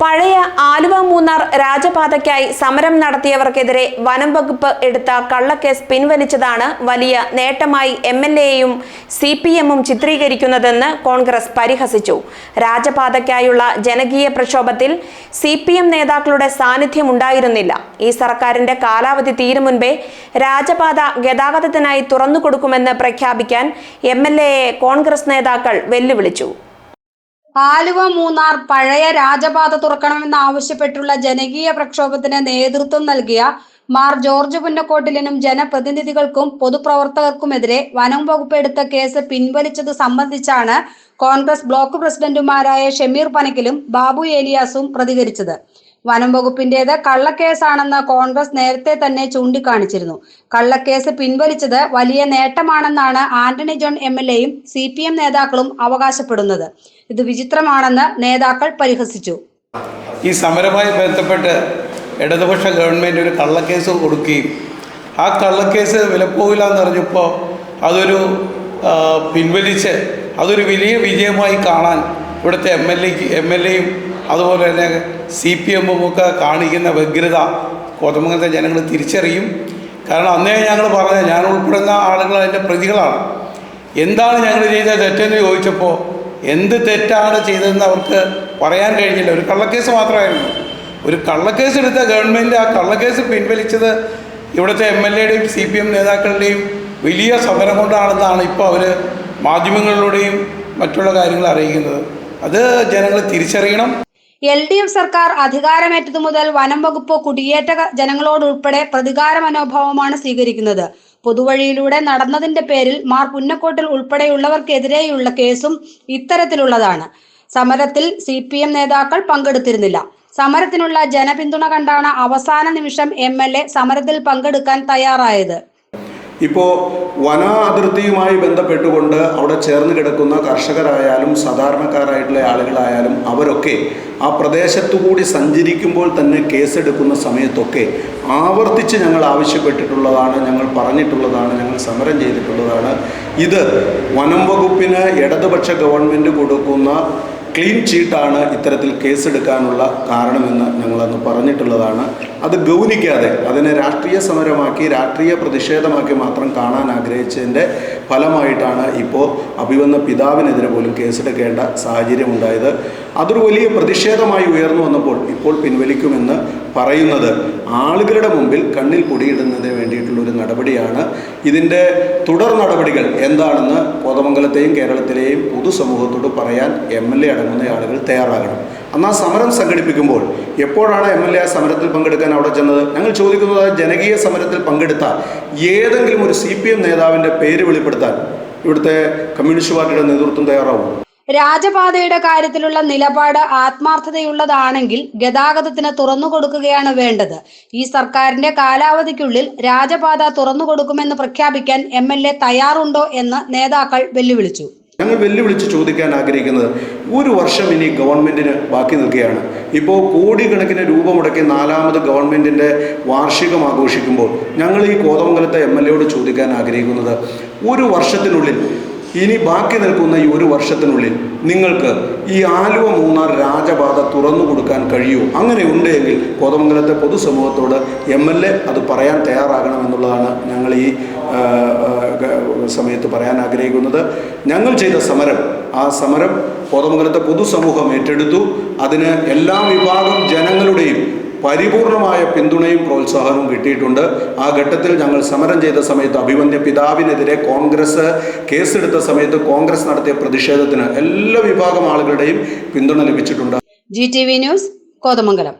പഴയ ആലുവ മൂന്നാർ രാജപാതയ്ക്കായി സമരം നടത്തിയവർക്കെതിരെ വനം വകുപ്പ് എടുത്ത കള്ളക്കേസ് പിൻവലിച്ചതാണ് വലിയ നേട്ടമായി എം എൽ എയും സി പി എമ്മും ചിത്രീകരിക്കുന്നതെന്ന് കോൺഗ്രസ് പരിഹസിച്ചു. രാജപാതയ്ക്കായുള്ള ജനകീയ പ്രക്ഷോഭത്തിൽ സി പി എം നേതാക്കളുടെ സാന്നിധ്യം ഉണ്ടായിരുന്നില്ല ഈ സർക്കാരിന്റെ കാലാവധി തീരും മുൻപേ രാജപാത ഗതാഗതത്തിനായി തുറന്നുകൊടുക്കുമെന്ന് പ്രഖ്യാപിക്കാൻ എം എൽ എയെ കോൺഗ്രസ് നേതാക്കൾ വെല്ലുവിളിച്ചു. ആലുവ മൂന്നാർ പഴയ രാജപാത തുറക്കണമെന്ന് ആവശ്യപ്പെട്ടുള്ള ജനകീയ പ്രക്ഷോഭത്തിന് നേതൃത്വം നൽകിയ മാർ ജോർജ് പുന്നക്കോട്ടിലിനും ജനപ്രതിനിധികൾക്കും പൊതുപ്രവർത്തകർക്കുമെതിരെ വനം വകുപ്പ് എടുത്ത കേസ് പിൻവലിച്ചത് സംബന്ധിച്ചാണ് കോൺഗ്രസ് ബ്ലോക്ക് പ്രസിഡന്റുമാരായ ഷമീർ പനക്കിലും ബാബു ഏലിയാസും പ്രതികരിച്ചത്. വനം വകുപ്പിന്റേത് കള്ളക്കേസാണെന്ന് കോൺഗ്രസ് നേരത്തെ തന്നെ ചൂണ്ടിക്കാണിച്ചിരുന്നു. കള്ളക്കേസ് പിൻവലിച്ചത് വലിയ നേട്ടമാണെന്നാണ് ആന്റണി ജോൺ എം എൽ എയും സി പി എം നേതാക്കളും അവകാശപ്പെടുന്നത്. ഇത് വിചിത്രമാണെന്ന് നേതാക്കൾ പരിഹസിച്ചു. ഈ സമരമായി ബന്ധപ്പെട്ട് ഇടതുപക്ഷ ഗവൺമെന്റ് ഒരു കള്ളക്കേസ് കൊടുക്കുകയും ആ കള്ളക്കേസ് വിലപ്പോകില്ല എന്നറിഞ്ഞപ്പോൾ അതൊരു പിൻവലിച്ച് അതൊരു വലിയ വിജയമായി കാണാൻ ഇവിടുത്തെ എം എൽ എം എൽ എയും അതുപോലെ തന്നെ സി പി എമ്മും ഒക്കെ കാണിക്കുന്ന വ്യഗ്രത കോതമംഗലത്തെ ജനങ്ങൾ തിരിച്ചറിയും. കാരണം അന്നേ ഞങ്ങൾ പറഞ്ഞത് ഞാൻ ഉൾപ്പെടുന്ന ആളുകൾ അതിന്റെ പ്രതികളാണ്. എന്താണ് ഞങ്ങൾ ചെയ്ത തെറ്റെന്ന് ചോദിച്ചപ്പോൾ എന്ത് തെറ്റാണ് ചെയ്തതെന്ന് അവർക്ക് പറയാൻ കഴിഞ്ഞില്ല. ഒരു കള്ളക്കേസ് മാത്രമായിരുന്നു. ഒരു കള്ളക്കേസ് എടുത്ത ഗവൺമെന്റ് ആ കള്ളക്കേസ് പിൻവലിച്ചത് ഇവിടുത്തെ എം എൽ എയുടെയും സി പി എം നേതാക്കളുടെയും വലിയ സമരം കൊണ്ടാണെന്നാണ് ഇപ്പോൾ അവർ മാധ്യമങ്ങളിലൂടെയും മറ്റുള്ള കാര്യങ്ങൾ അറിയിക്കുന്നത്. അത് ജനങ്ങൾ തിരിച്ചറിയണം. എൽ ഡി എഫ് സർക്കാർ അധികാരമേറ്റതു മുതൽ വനം വകുപ്പ് കുടിയേറ്റ ജനങ്ങളോടുൾപ്പെടെ പ്രതികാര മനോഭാവമാണ് സ്വീകരിക്കുന്നത്. പൊതുവഴിയിലൂടെ നടന്നതിന്റെ പേരിൽ മാർ പുന്നക്കോട്ടിൽ ഉൾപ്പെടെയുള്ളവർക്കെതിരെയുള്ള കേസും ഇത്തരത്തിലുള്ളതാണ്. സമരത്തിൽ സി പി എം നേതാക്കൾ പങ്കെടുത്തിരുന്നില്ല. സമരത്തിനുള്ള ജനപിന്തുണ കണ്ടാണ് അവസാന നിമിഷം എം എൽ എ സമരത്തിൽ പങ്കെടുക്കാൻ തയ്യാറായത്. ഇപ്പോൾ വന അതിർത്തിയുമായി ബന്ധപ്പെട്ടുകൊണ്ട് അവിടെ ചേർന്ന് കിടക്കുന്ന കർഷകരായാലും സാധാരണക്കാരായിട്ടുള്ള ആളുകളായാലും അവരൊക്കെ ആ പ്രദേശത്തുകൂടി സഞ്ചരിക്കുമ്പോൾ തന്നെ കേസെടുക്കുന്ന സമയത്തൊക്കെ ആവർത്തിച്ച് ഞങ്ങൾ ആവശ്യപ്പെട്ടിട്ടുള്ളതാണ് ഞങ്ങൾ പറഞ്ഞിട്ടുള്ളതാണ് ഞങ്ങൾ സമരം ചെയ്തിട്ടുള്ളതാണ്. ഇത് വനം വകുപ്പിന് ഇടതുപക്ഷ ഗവൺമെന്റ് കൊടുക്കുന്ന ക്ലീൻ ചീട്ടാണ് ഇത്തരത്തിൽ കേസെടുക്കാനുള്ള കാരണമെന്ന് ഞങ്ങളന്ന് പറഞ്ഞിട്ടുള്ളതാണ്. അത് ഗൗനിക്കാതെ അതിനെ രാഷ്ട്രീയ സമരമാക്കി രാഷ്ട്രീയ പ്രതിഷേധമാക്കി മാത്രം കാണാൻ ആഗ്രഹിച്ചതിന്റെ ഫലമായിട്ടാണ് ഇപ്പോൾ അഭിവന്ന പിതാവിനെതിരെ പോലും കേസെടുക്കേണ്ട സാഹചര്യം ഉണ്ടായത് അതൊരു വലിയ പ്രതിഷേധമായി ഉയർന്നു വന്നപ്പോൾ ഇപ്പോൾ പിൻവലിക്കുമെന്ന് പറയുന്നത് ആളുകളുടെ മുമ്പിൽ കണ്ണിൽ പൊടിയിടുന്നതിന് വേണ്ടിയിട്ടുള്ളൊരു നടപടിയാണ്. ഇതിന്റെ തുടർ നടപടികൾ എന്താണെന്ന് കോതമംഗലത്തെയും കേരളത്തിലെയും പൊതുസമൂഹത്തോട് പറയാൻ എം എൽ എ അടങ്ങുന്ന ആളുകൾ തയ്യാറാകണം. അന്ന് ആ സമരം സംഘടിപ്പിക്കുമ്പോൾ എപ്പോഴാണ് എം എൽ എ സമരത്തിൽ പങ്കെടുക്കാൻ അവിടെ ചെന്നത്? ഞങ്ങൾ ചോദിക്കുന്നത് ജനകീയ സമരത്തിൽ പങ്കെടുത്ത ഏതെങ്കിലും ഒരു സി പി എം നേതാവിന്റെ പേര് വെളിപ്പെടുത്താൻ ഇവിടുത്തെ കമ്മ്യൂണിസ്റ്റ് പാർട്ടിയുടെ നേതൃത്വം തയ്യാറാവും. രാജപാതയുടെ കാര്യത്തിലുള്ള നിലപാട് ആത്മാർത്ഥതയുള്ളതാണെങ്കിൽ ഗതാഗതത്തിന് തുറന്നു കൊടുക്കുകയാണ് വേണ്ടത്. ഈ സർക്കാരിന്റെ കാലാവധിക്കുള്ളിൽ രാജപാത തുറന്നു കൊടുക്കുമെന്ന് പ്രഖ്യാപിക്കാൻ എ തയ്യാറുണ്ടോ എന്ന് നേതാക്കൾ വെല്ലുവിളിച്ചു. ഞങ്ങൾ വെല്ലുവിളിച്ച് ചോദിക്കാൻ ആഗ്രഹിക്കുന്നത് ഒരു വർഷം ഇനി ഗവൺമെന്റിന് ബാക്കി നിൽക്കുകയാണ്. ഇപ്പോൾ കോടിക്കണക്കിന് രൂപ മുടക്കി നാലാമത് ഗവൺമെന്റിന്റെ വാർഷികം ആഘോഷിക്കുമ്പോൾ ഞങ്ങൾ ഈ കോതമംഗലത്തെ എം എൽ എയോട് ചോദിക്കാൻ ആഗ്രഹിക്കുന്നത് ഒരു വർഷത്തിനുള്ളിൽ ഇനി ബാക്കി നിൽക്കുന്ന ഈ ഒരു വർഷത്തിനുള്ളിൽ നിങ്ങൾക്ക് ഈ ആലുവ മൂന്നാർ രാജപാത തുറന്നു കൊടുക്കാൻ കഴിയൂ അങ്ങനെ ഉണ്ടെങ്കിൽ കോതമംഗലത്തെ പൊതുസമൂഹത്തോട് എം എൽ എ അത് പറയാൻ തയ്യാറാകണമെന്നുള്ളതാണ് ഞങ്ങൾ ഈ സമയത്ത് പറയാൻ ആഗ്രഹിക്കുന്നത് ഞങ്ങൾ ചെയ്ത സമരം ആ സമരം കോതമംഗലത്തെ പൊതുസമൂഹം ഏറ്റെടുത്തു. അതിന് എല്ലാ വിഭാഗം ജനങ്ങളുടെയും പരിപൂർണമായ പിന്തുണയും പ്രോത്സാഹനവും കിട്ടിയിട്ടുണ്ട്. ആ ഘട്ടത്തിൽ ഞങ്ങൾ സമരം ചെയ്ത സമയത്ത് അഭിമന്യ പിതാവിനെതിരെ കോൺഗ്രസ് കേസെടുത്ത സമയത്ത് കോൺഗ്രസ് നടത്തിയ പ്രതിഷേധത്തിന് എല്ലാ വിഭാഗം ആളുകളുടെയും പിന്തുണ ലഭിച്ചിട്ടുണ്ട്. G T V news Kothamangalam.